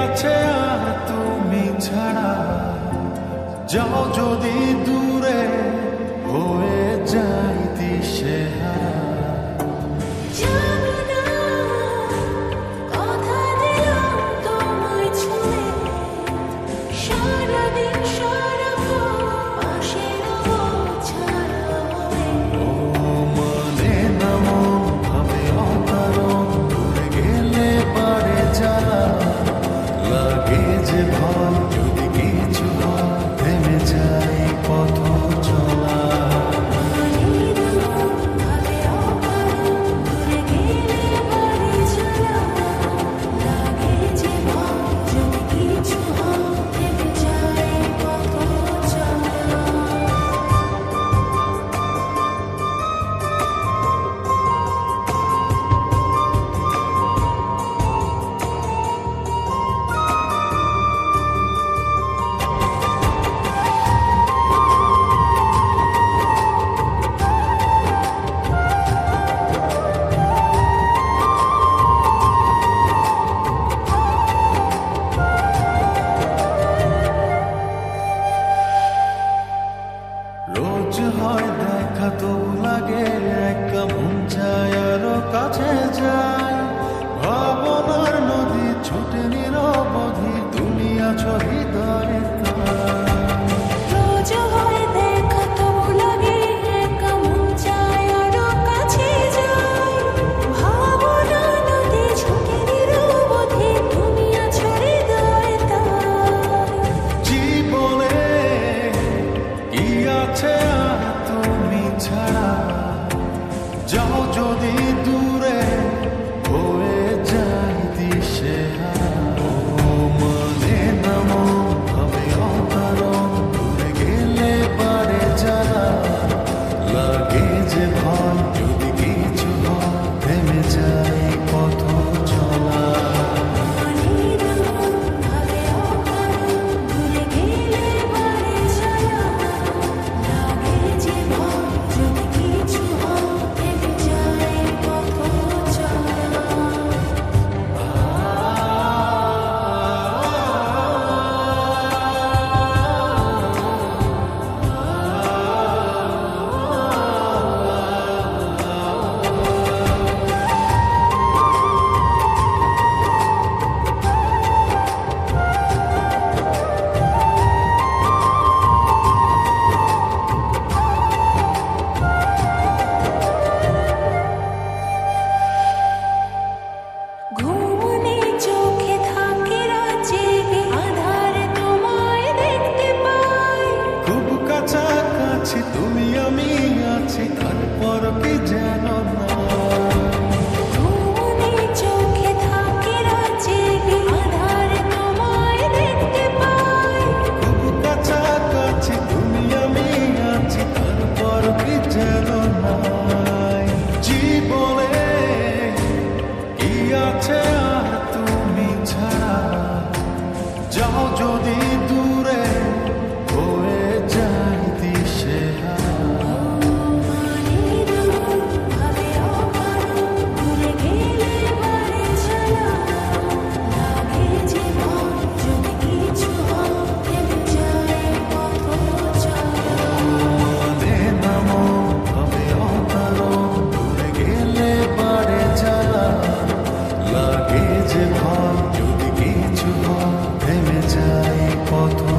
আছে আর তুমি ছাড়া? যাও যদি দূর জ্বালা লাগে যে ভয় যদি কিছু হয় ছুটে নিরবধি তুমি আছো হৃদয়ের foto.